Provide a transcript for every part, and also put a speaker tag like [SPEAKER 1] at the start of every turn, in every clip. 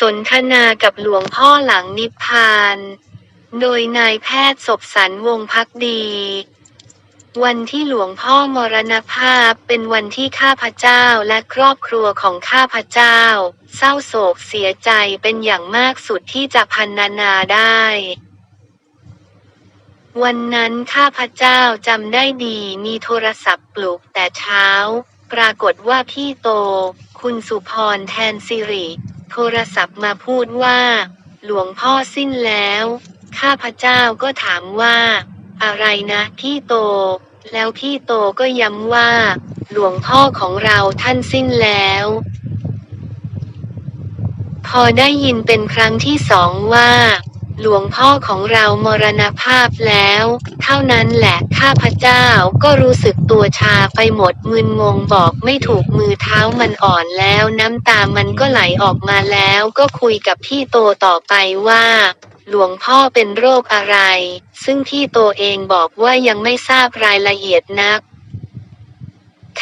[SPEAKER 1] สนทนากับหลวงพ่อหลังนิพพาน โดยนายแพทย์ศพสรรวงศพักดี วันที่หลวงพ่อมรณภาพเป็นวันที่ข้าพเจ้าและครอบครัวของข้าพเจ้า เศร้าโศกเสียใจเป็นอย่างมากสุดที่จะพันนานาได้วันนั้นข้าพเจ้าจำได้ดีมีโทรศัพท์ปลุกแต่เช้า ปรากฏว่าพี่โต คุณสุพรแทนสิริ โทรศัพท์มาพูดว่า หลวงพ่อสิ้นแล้ว ข้าพเจ้าก็ถามว่า อะไรนะพี่โต แล้วพี่โตก็ย้ำว่า หลวงพ่อของเราท่านสิ้นแล้ว พอได้ยินเป็นครั้งที่สองว่า หลวงพ่อของเรามรณภาพแล้ว เท่านั้นแหละข้าพเจ้าก็รู้สึกตัวชาไปหมดมึนงงบอกไม่ถูกมือเท้ามันอ่อนแล้วน้ำตามันก็ไหลออกมาแล้วก็คุยกับพี่โตต่อไปว่าหลวงพ่อเป็นโรคอะไร ซึ่งพี่โตเองบอกว่ายังไม่ทราบรายละเอียดนัก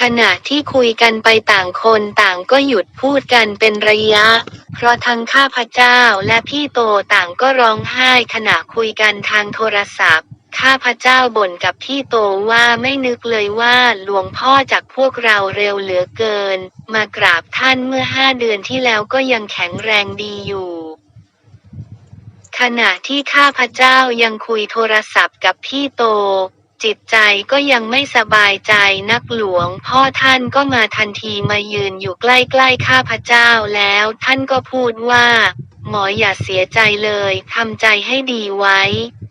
[SPEAKER 1] ขณะที่คุยกันไปต่างคนต่างก็หยุดพูดกันเป็นระยะ เพราะทั้งข้าพเจ้าและพี่โตต่างก็ร้องไห้ขณะคุยกันทางโทรศัพท์ ข้าพเจ้าบ่นกับพี่โตว่าไม่นึกเลยว่าหลวงพ่อจากพวกเราเร็วเหลือเกิน มากราบท่านเมื่อห้าเดือนที่แล้วก็ยังแข็งแรงดีอยู่ขณะที่ข้าพเจ้ายังคุยโทรศัพท์กับพี่โต จิตใจก็ยังไม่สบายใจนักหลวง พ่อท่านก็มาทันทีมายืนอยู่ใกล้ๆข้าพเจ้าแล้ว ท่านก็พูดว่า หมออย่าเสียใจเลยทำใจให้ดีไว้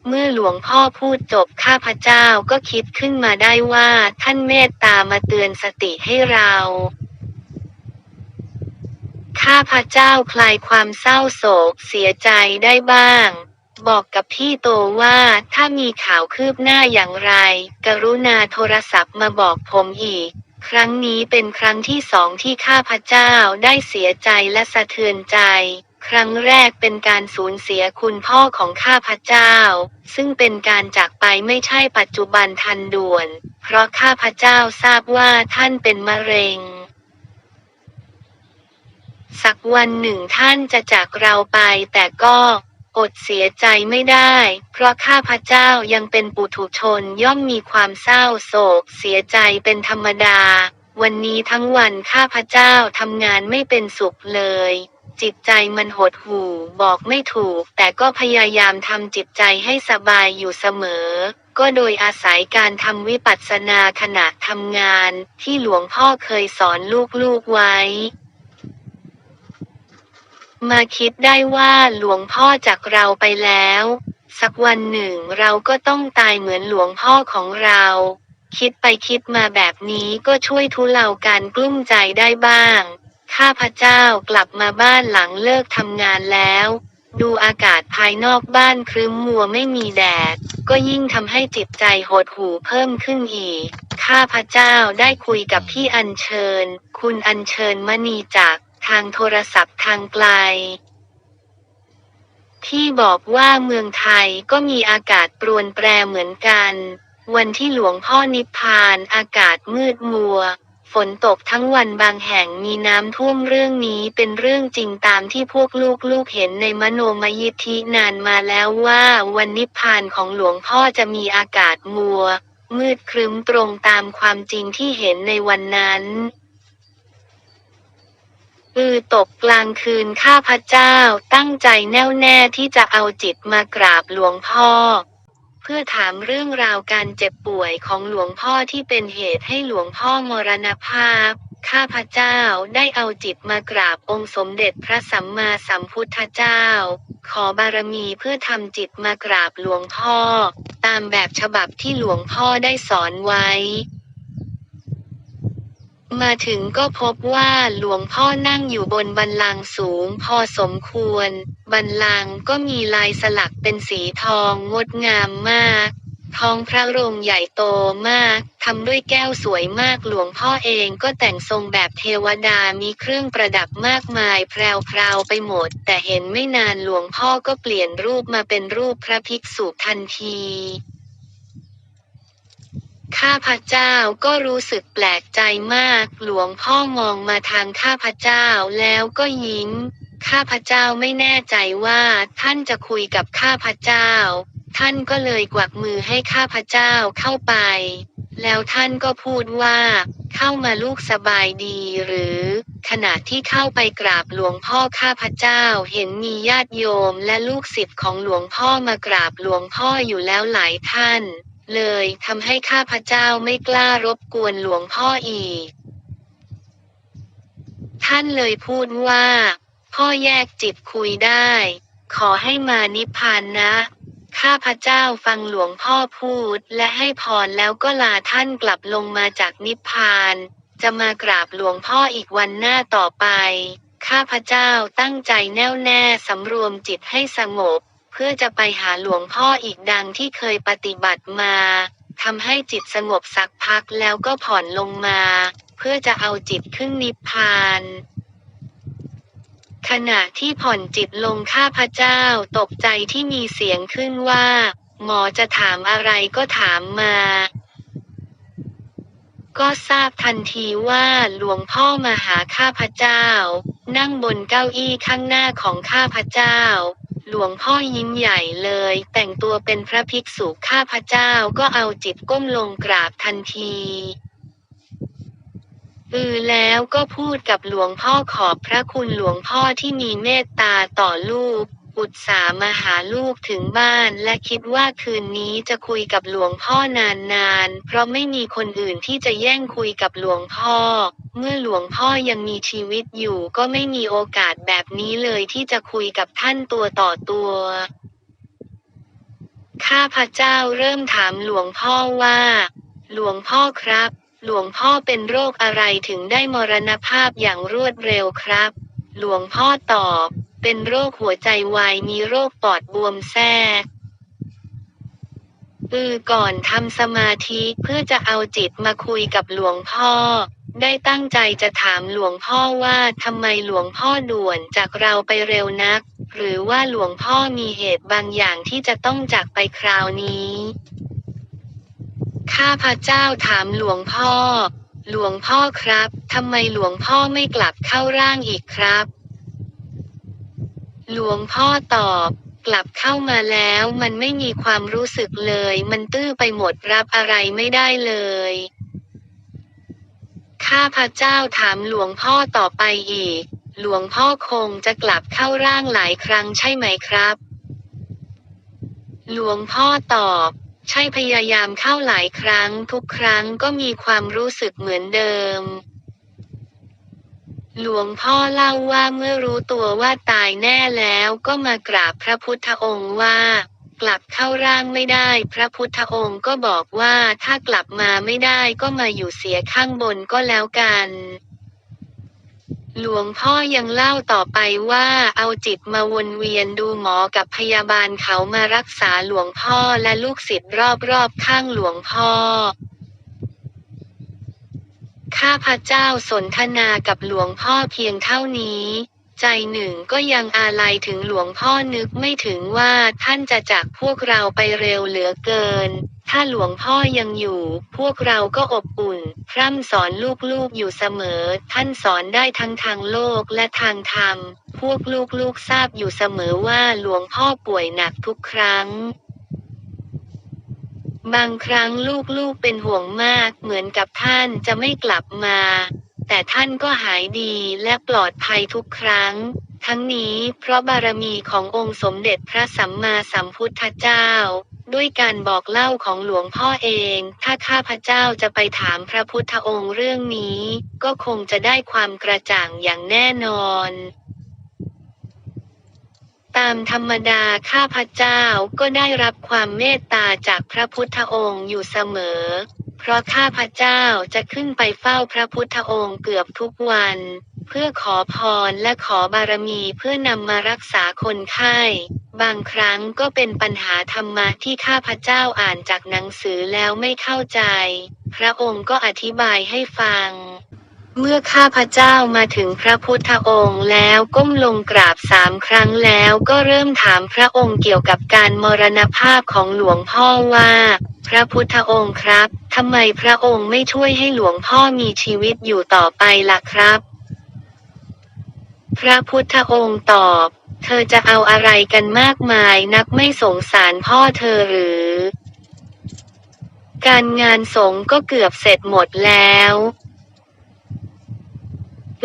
[SPEAKER 1] เมื่อหลวงพ่อพูดจบข้าพเจ้าก็คิดขึ้นมาได้ว่า ท่านเมตตามาเตือนสติให้เราข้าพเจ้าคลายความเศร้าโศกเสียใจได้บ้าง บอกกับพี่โตว่าถ้ามีข่าวคืบหน้าอย่างไร กรุณาโทรศัพท์มาบอกผมอีก ครั้งนี้เป็นครั้งที่สองที่ข้าพเจ้าได้เสียใจและสะเทือนใจ ครั้งแรกเป็นการสูญเสียคุณพ่อของข้าพเจ้า ซึ่งเป็นการจากไปไม่ใช่ปัจจุบันทันด่วน เพราะข้าพเจ้าทราบว่าท่านเป็นมะเร็งสักวันหนึ่งท่านจะจากเราไปแต่ก็ อดเสียใจไม่ได้ เพราะข้าพเจ้ายังเป็นปุถุชนย่อมมีความเศร้าโศก เสียใจเป็นธรรมดา วันนี้ทั้งวันข้าพเจ้าทำงานไม่เป็นสุขเลย จิตใจมันหดหู่บอกไม่ถูก แต่ก็พยายามทำจิตใจให้สบายอยู่เสมอ ก็โดยอาศัยการทำวิปัสสนาขณะทำงาน ที่หลวงพ่อเคยสอนลูกๆไว้ มาคิดได้ว่าหลวงพ่อจากเราไปแล้ว สักวันหนึ่งเราก็ต้องตายเหมือนหลวงพ่อของเรา คิดไปคิดมาแบบนี้ก็ช่วยทุเลาการกลุ้มใจได้บ้าง ข้าพเจ้ากลับมาบ้านหลังเลิกทำงานแล้ว ดูอากาศภายนอกบ้านครึ้มมัวไม่มีแดด ก็ยิ่งทำให้จิตใจหดหู่เพิ่มขึ้นอีก ข้าพเจ้าได้คุยกับพี่อัญเชิญ คุณอัญเชิญมณีจาก ทางโทรศัพท์ทางไกล ที่บอกว่าเมืองไทยก็มีอากาศปรวนแปรเหมือนกัน วันที่หลวงพ่อนิพพานอากาศมืดมัว ฝนตกทั้งวันบางแห่งมีน้ำท่วมเรื่องนี้เป็นเรื่องจริงตามที่พวกลูกๆเห็นในมโนมยิทธินานมาแล้วว่าวันนิพพานของหลวงพ่อจะมีอากาศมัว มืดครึ้มตรงตามความจริงที่เห็นในวันนั้น อือตกกลางคืนข้าพเจ้าตั้งใจแน่วแน่ที่จะเอาจิตมากราบหลวงพ่อ เพื่อถามเรื่องราวการเจ็บป่วยของหลวงพ่อที่เป็นเหตุให้หลวงพ่อมรณภาพ ข้าพเจ้าได้เอาจิตมากราบองค์สมเด็จพระสัมมาสัมพุทธเจ้า ขอบารมีเพื่อทำจิตมากราบหลวงพ่อ ตามแบบฉบับที่หลวงพ่อได้สอนไว้ มาถึงก็พบว่าหลวงพ่อนั่งอยู่บนบันลังสูงพอสมควร บันลังก์ก็มีลายสลักเป็นสีทองงดงามมากท้องพระโรงใหญ่โตมากทำด้วยแก้วสวยมากหลวงพ่อเองก็แต่งทรงแบบเทวดามีเครื่องประดับมากมายแพรวๆไปหมด แต่เห็นไม่นานหลวงพ่อก็เปลี่ยนรูปมาเป็นรูปพระภิกษุทันที ข้าพเจ้าก็รู้สึกแปลกใจมาก หลวงพ่อมองมาทางข้าพเจ้าแล้วก็ยิ้ม ข้าพเจ้าไม่แน่ใจว่าท่านจะคุยกับข้าพเจ้า ท่านก็เลยกวักมือให้ข้าพเจ้าเข้าไป แล้วท่านก็พูดว่า เข้ามาลูกสบายดีหรือ ขณะที่เข้าไปกราบหลวงพ่อข้าพเจ้าเห็นมีญาติโยมและลูกศิษย์ของหลวงพ่อมากราบหลวงพ่ออยู่แล้วหลายท่าน เลยทำให้ข้าพเจ้าไม่กล้ารบกวนหลวงพ่ออีก ท่านเลยพูดว่า พ่อแยกจิตคุยได้ ขอให้มานิพพานนะ ข้าพเจ้าฟังหลวงพ่อพูดและให้พรแล้วก็ลาท่านกลับลงมาจากนิพพาน จะมากราบหลวงพ่ออีกวันหน้าต่อไป ข้าพเจ้าตั้งใจแน่วแน่สำรวมจิตให้สงบ เพื่อจะไปหาหลวงพ่ออีกดังที่เคยปฏิบัติมาทำให้จิตสงบสักพักแล้วก็ผ่อนลงมา เพื่อจะเอาจิตขึ้นนิพพาน ขณะที่ผ่อนจิตลงข้าพเจ้าตกใจที่มีเสียงขึ้นว่า หมอจะถามอะไรก็ถามมา ก็ทราบทันทีว่าหลวงพ่อมาหาข้าพเจ้า นั่งบนเก้าอี้ข้างหน้าของข้าพเจ้า หลวงพ่อยิ้มใหญ่เลย แต่งตัวเป็นพระภิกษุข้าพเจ้าก็เอาจิตก้มลงกราบทันทีอือแล้วก็พูดกับหลวงพ่อขอบพระคุณหลวงพ่อที่มีเมตตาต่อลูก อุตส่าห์มาหาลูกถึงบ้านและคิดว่าคืนนี้จะคุยกับหลวงพ่อนานๆ เพราะไม่มีคนอื่นที่จะแย่งคุยกับหลวงพ่อ เมื่อหลวงพ่อยังมีชีวิตอยู่ก็ไม่มีโอกาสแบบนี้เลยที่จะคุยกับท่านตัวต่อตัวข้าพเจ้าเริ่มถามหลวงพ่อว่า หลวงพ่อครับ หลวงพ่อเป็นโรคอะไรถึงได้มรณภาพอย่างรวดเร็วครับ หลวงพ่อตอบ เป็นโรคหัวใจวายมีโรคปอดบวมแทรกอือก่อนทำสมาธิเพื่อจะเอาจิตมาคุยกับหลวงพ่อ ได้ตั้งใจจะถามหลวงพ่อว่าทำไมหลวงพ่อด่วนจากเราไปเร็วนัก หรือว่าหลวงพ่อมีเหตุบางอย่างที่จะต้องจากไปคราวนี้ ข้าพระเจ้าถามหลวงพ่อ หลวงพ่อครับทำไมหลวงพ่อไม่กลับเข้าร่างอีกครับ หลวงพ่อตอบกลับเข้ามาแล้วมันไม่มีความรู้สึกเลย มันตื้อไปหมดรับอะไรไม่ได้เลย ข้าพระเจ้าถามหลวงพ่อต่อไปอีก หลวงพ่อคงจะกลับเข้าร่างหลายครั้งใช่ไหมครับ หลวงพ่อตอบ ใช่พยายามเข้าหลายครั้ง ทุกครั้งก็มีความรู้สึกเหมือนเดิม หลวงพ่อเล่าว่าเมื่อรู้ตัวว่าตายแน่แล้วก็มากราบพระพุทธองค์ว่า กลับเข้าร่างไม่ได้ พระพุทธองค์ก็บอกว่าถ้ากลับมาไม่ได้ก็มาอยู่เสียข้างบนก็แล้วกัน หลวงพ่อยังเล่าต่อไปว่าเอาจิตมาวนเวียนดูหมอกับพยาบาลเขามารักษาหลวงพ่อและลูกศิษย์รอบๆข้างหลวงพ่อ ข้าพระเจ้าสนทนากับหลวงพ่อเพียงเท่านี้ ใจหนึ่งก็ยังอาลัยถึงหลวงพ่อนึกไม่ถึงว่าท่านจะจากพวกเราไปเร็วเหลือเกิน ถ้าหลวงพ่อยังอยู่ พวกเราก็อบอุ่น พร่ำสอนลูกๆอยู่เสมอ ท่านสอนได้ทั้งทางโลกและทางธรรม พวกลูกๆทราบอยู่เสมอว่าหลวงพ่อป่วยหนักทุกครั้ง บางครั้งลูกๆเป็นห่วงมากเหมือนกับท่านจะไม่กลับมา แต่ท่านก็หายดีและปลอดภัยทุกครั้ง ทั้งนี้เพราะบารมีขององค์สมเด็จพระสัมมาสัมพุทธเจ้า ด้วยการบอกเล่าของหลวงพ่อเอง ถ้าข้าพเจ้าจะไปถามพระพุทธองค์เรื่องนี้ ก็คงจะได้ความกระจ่างอย่างแน่นอน ตามธรรมดาข้าพเจ้าก็ได้รับความเมตตาจากพระพุทธองค์อยู่เสมอ เพราะข้าพเจ้าจะขึ้นไปเฝ้าพระพุทธองค์เกือบทุกวัน เพื่อขอพรและขอบารมีเพื่อนำมารักษาคนไข้ บางครั้งก็เป็นปัญหาธรรมะที่ข้าพเจ้าอ่านจากหนังสือแล้วไม่เข้าใจ พระองค์ก็อธิบายให้ฟัง เมื่อข้าพเจ้ามาถึงพระพุทธองค์แล้วก้มลงกราบสามครั้งแล้วก็เริ่มถามพระองค์เกี่ยวกับการมรณภาพของหลวงพ่อว่า พระพุทธองค์ครับทำไมพระองค์ไม่ช่วยให้หลวงพ่อมีชีวิตอยู่ต่อไปล่ะครับ พระพุทธองค์ตอบ เธอจะเอาอะไรกันมากมายนักไม่สงสารพ่อเธอหรือ การงานสงก็เกือบเสร็จหมดแล้ว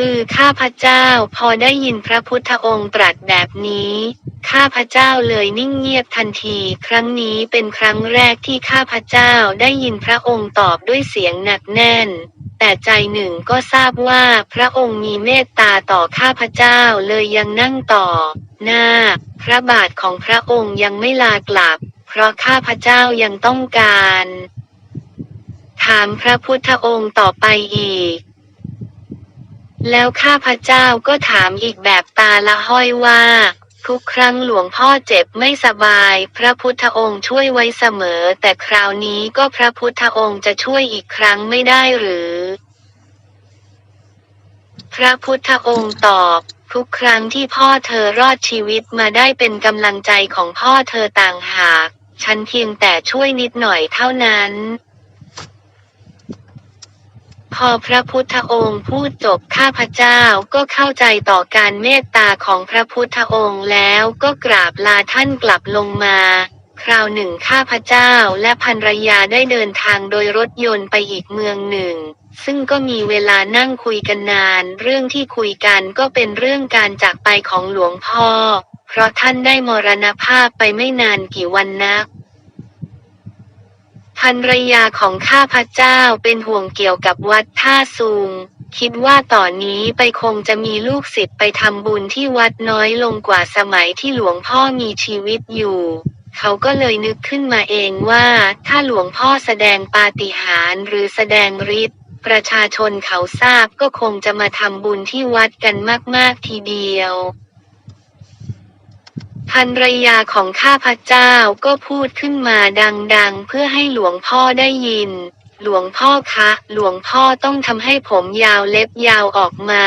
[SPEAKER 1] อือข้าพเจ้าพอได้ยินพระพุทธองค์ตรัสแบบนี้ ข้าพเจ้าเลยนิ่งเงียบทันที ครั้งนี้เป็นครั้งแรกที่ข้าพเจ้าได้ยินพระองค์ตอบด้วยเสียงหนักแน่น แต่ใจหนึ่งก็ทราบว่าพระองค์มีเมตตาต่อข้าพเจ้าเลยยังนั่งต่อ หน้า พระบาทของพระองค์ยังไม่ลากลับ เพราะข้าพเจ้ายังต้องการ ถามพระพุทธองค์ต่อไปอีก แล้วข้าพเจ้าก็ถามอีกแบบตาละห้อยว่า ทุกครั้งหลวงพ่อเจ็บไม่สบาย พระพุทธองค์ช่วยไว้เสมอ แต่คราวนี้ก็พระพุทธองค์จะช่วยอีกครั้งไม่ได้หรือ พระพุทธองค์ตอบทุกครั้งที่พ่อเธอรอดชีวิตมาได้เป็นกำลังใจของพ่อเธอต่างหาก ฉันเพียงแต่ช่วยนิดหน่อยเท่านั้น พอพระพุทธองค์พูดจบข้าพเจ้าก็เข้าใจต่อการเมตตาของพระพุทธองค์แล้วก็กราบลาท่านกลับลงมาคราวหนึ่งข้าพเจ้าและภรรยาได้เดินทางโดยรถยนต์ไปอีกเมืองหนึ่ง ซึ่งก็มีเวลานั่งคุยกันนาน เรื่องที่คุยกันก็เป็นเรื่องการจากไปของหลวงพ่อ เพราะท่านได้มรณภาพไปไม่นานกี่วันนัก ภรรยาของข้าพเจ้าเป็นห่วงเกี่ยวกับวัดท่าซุงคิดว่าต่อนนี้ไปคงจะมีลูกศิษย์ไปทำบุญที่วัดน้อยลงกว่าสมัยที่หลวงพ่อมีชีวิตอยู่ เขาก็เลยนึกขึ้นมาเองว่า ถ้าหลวงพ่อแสดงปาฏิหาริย์หรือแสดงฤทธิ์ประชาชนเขาทราบก็คงจะมาทำบุญที่วัดกันมาก ๆ ทีเดียว ภรรยาของข้าพเจ้าก็พูดขึ้นมาดังๆ เพื่อให้หลวงพ่อได้ยิน หลวงพ่อคะ หลวงพ่อต้องทำให้ผมยาวเล็บยาวออกมา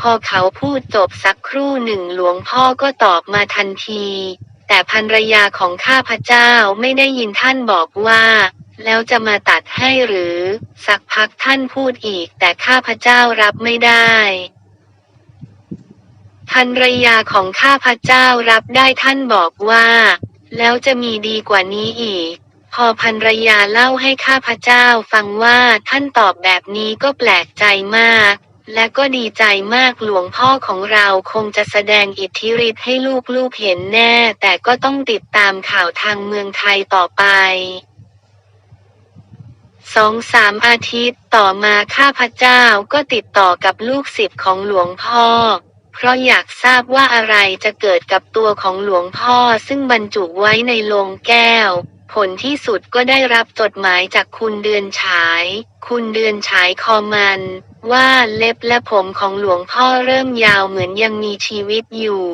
[SPEAKER 1] พอเขาพูดจบสักครู่หนึ่งหลวงพ่อก็ตอบมาทันที แต่ภรรยาของข้าพเจ้าไม่ได้ยินท่านบอกว่า แล้วจะมาตัดให้หรือ สักพักท่านพูดอีกแต่ข้าพเจ้ารับไม่ได้ ภรรยาของข้าพเจ้ารับได้ท่านบอกว่า แล้วจะมีดีกว่านี้อีก พอภรรยาเล่าให้ข้าพเจ้าฟังว่าท่านตอบแบบนี้ก็แปลกใจมาก และก็ดีใจมากหลวงพ่อของเราคงจะแสดงอิทธิฤทธิ์ให้ลูกๆเห็นแน่ แต่ก็ต้องติดตามข่าวทางเมืองไทยต่อไปสองสามอาทิตย์ต่อมาข้าพเจ้าก็ติดต่อกับลูกศิษย์ของหลวงพ่อ เพราะอยากทราบว่าอะไรจะเกิดกับตัวของหลวงพ่อซึ่งบรรจุไว้ในโลงแก้ว ผลที่สุดก็ได้รับจดหมายจากคุณเดือนฉาย คุณเดือนฉายคอมัน ว่าเล็บและผมของหลวงพ่อเริ่มยาวเหมือนยังมีชีวิตอยู่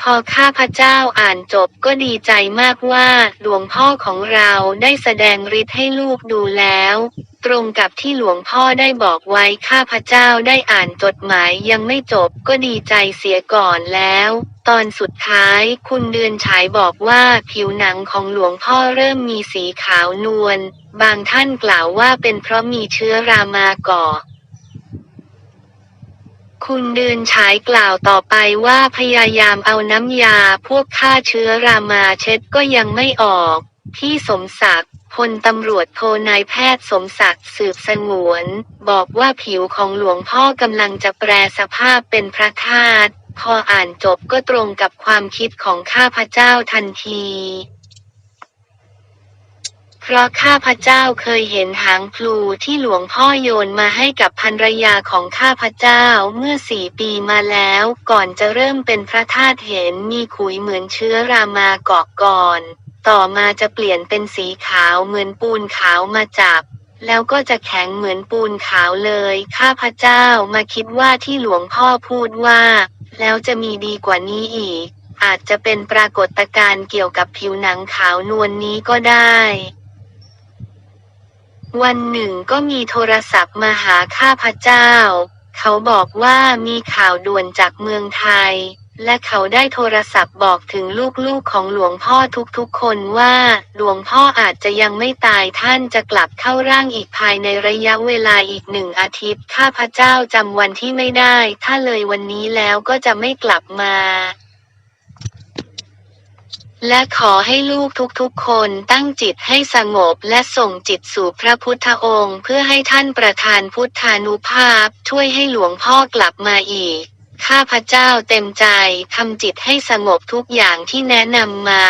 [SPEAKER 1] พอข้าพเจ้าอ่านจบก็ดีใจมากว่าหลวงพ่อของเราได้แสดงฤทธิ์ให้ลูกดูแล้ว ตรงกับที่หลวงพ่อได้บอกไว้ข้าพเจ้าได้อ่านจดหมายยังไม่จบก็ดีใจเสียก่อนแล้ว ตอนสุดท้ายคุณเดือนฉายบอกว่าผิวหนังของหลวงพ่อเริ่มมีสีขาวนวลบางท่านกล่าวว่าเป็นเพราะมีเชื้อรามาก่อ คุณเดือนฉายกล่าวต่อไปว่าพยายามเอาน้ำยาพวกฆ่าเชื้อรามาเช็ดก็ยังไม่ออกพี่สมศักดิ์พลตำรวจโทนายแพทย์สมศักดิ์สืบสงวน บอกว่าผิวของหลวงพ่อกำลังจะแปรสภาพเป็นพระธาตุพออ่านจบก็ตรงกับความคิดของข้าพเจ้าทันที เพราะข้าพเจ้าเคยเห็นหางพลูที่หลวงพ่อโยนมาให้กับภรรยาของข้าพเจ้าเมื่อสี่ปีมาแล้ว ก่อนจะเริ่มเป็นพระธาตุเห็นมีขุยเหมือนเชื้อรามาเกาะก่อน ต่อมาจะเปลี่ยนเป็นสีขาวเหมือนปูนขาวมาจับแล้วก็จะแข็งเหมือนปูนขาวเลย ข้าพเจ้ามาคิดว่าที่หลวงพ่อพูดว่า แล้วจะมีดีกว่านี้อีก อาจจะเป็นปรากฏการณ์เกี่ยวกับผิวหนังขาวนวลนนี้ก็ได้ วันหนึ่งก็มีโทรศัพท์มาหาข้าพเจ้า เขาบอกว่ามีข่าวด่วนจากเมืองไทย และเขาได้โทรศัพท์บอกถึงลูกๆของหลวงพ่อทุกๆคนว่า หลวงพ่ออาจจะยังไม่ตายท่านจะกลับเข้าร่างอีกภายในระยะเวลาอีกหนึ่งอาทิตย์ ข้าพเจ้าจำวันที่ไม่ได้ ถ้าเลยวันนี้แล้วก็จะไม่กลับมา และขอให้ลูกทุกๆคนตั้งจิตให้สงบและส่งจิตสู่พระพุทธองค์ เพื่อให้ท่านประทานพุทธานุภาพ ช่วยให้หลวงพ่อกลับมาอีก ข้าพเจ้าเต็มใจทำจิตให้สงบทุกอย่างที่แนะนำมา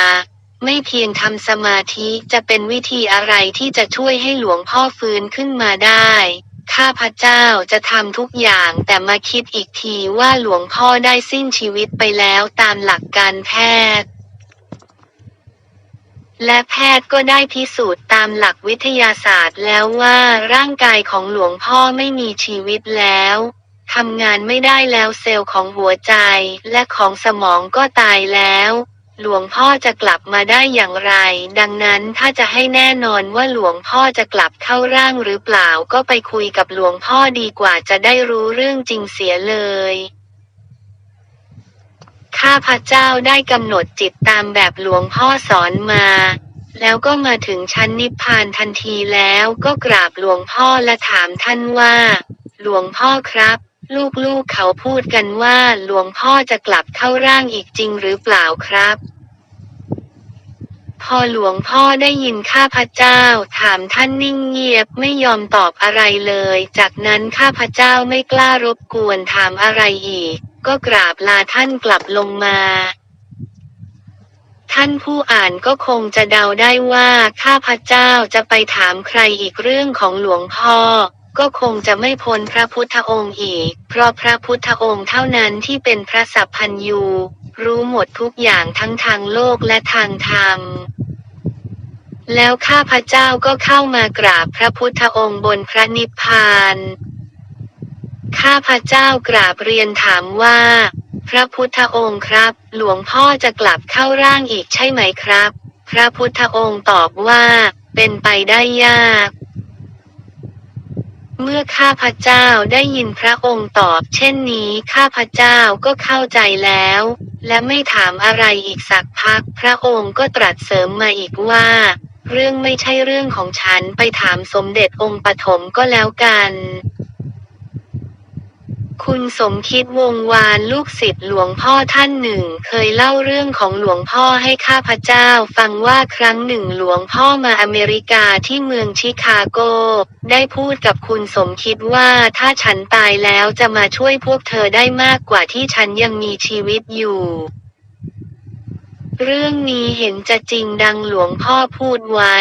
[SPEAKER 1] ไม่เพียงทำสมาธิจะเป็นวิธีอะไรที่จะช่วยให้หลวงพ่อฟื้นขึ้นมาได้ข้าพเจ้าจะทำทุกอย่างแต่มาคิดอีกทีว่าหลวงพ่อได้สิ้นชีวิตไปแล้วตามหลักการแพทย์ และแพทย์ก็ได้พิสูจน์ตามหลักวิทยาศาสตร์แล้วว่าร่างกายของหลวงพ่อไม่มีชีวิตแล้วทำงานไม่ได้แล้วเซลล์ของหัวใจและของสมองก็ตายแล้ว หลวงพ่อจะกลับมาได้อย่างไร ดังนั้นถ้าจะให้แน่นอนว่าหลวงพ่อจะกลับเข้าร่างหรือเปล่าก็ไปคุยกับหลวงพ่อดีกว่าจะได้รู้เรื่องจริงเสียเลย ข้าพเจ้าได้กำหนดจิตตามแบบหลวงพ่อสอนมา แล้วก็มาถึงชั้นนิพพานทันทีแล้วก็กราบหลวงพ่อและถามท่านว่า หลวงพ่อครับ ลูกๆเขาพูดกันว่าหลวงพ่อจะกลับเข้าร่างอีกจริงหรือเปล่าครับ พอหลวงพ่อได้ยินข้าพเจ้า ถามท่านนิ่งเงียบไม่ยอมตอบอะไรเลย จากนั้นข้าพเจ้าไม่กล้ารบกวนถามอะไรอีก ก็กราบลาท่านกลับลงมา ท่านผู้อ่านก็คงจะเดาได้ว่าข้าพเจ้าจะไปถามใครอีกเรื่องของหลวงพ่อ ก็คงจะไม่พ้นพระพุทธองค์อีก เพราะพระพุทธองค์เท่านั้นที่เป็นพระสัพพัญยูรู้หมดทุกอย่างทั้งทางโลกและทางธรรมแล้วข้าพเจ้าก็เข้ามากราบพระพุทธองค์บนพระนิพพาน ข้าพเจ้ากราบเรียนถามว่า พระพุทธองค์ครับ หลวงพ่อจะกลับเข้าร่างอีกใช่ไหมครับ พระพุทธองค์ตอบว่า เป็นไปได้ยาก เมื่อข้าพเจ้าได้ยินพระองค์ตอบ เช่นนี้ข้าพเจ้าก็เข้าใจแล้ว และไม่ถามอะไรอีกสักพัก พระองค์ก็ตรัสเสริมมาอีกว่า เรื่องไม่ใช่เรื่องของฉันไปถามสมเด็จองค์ปฐมก็แล้วกัน คุณสมคิดวงวานลูกศิษย์หลวงพ่อท่านหนึ่ง เคยเล่าเรื่องของหลวงพ่อให้ข้าพเจ้า ฟังว่าครั้งหนึ่งหลวงพ่อมาอเมริกาที่เมืองชิคาโก ได้พูดกับคุณสมคิดว่าถ้าฉันตายแล้วจะมาช่วยพวกเธอได้มากกว่าที่ฉันยังมีชีวิตอยู่เรื่องนี้เห็นจะจริงดังหลวงพ่อพูดไว้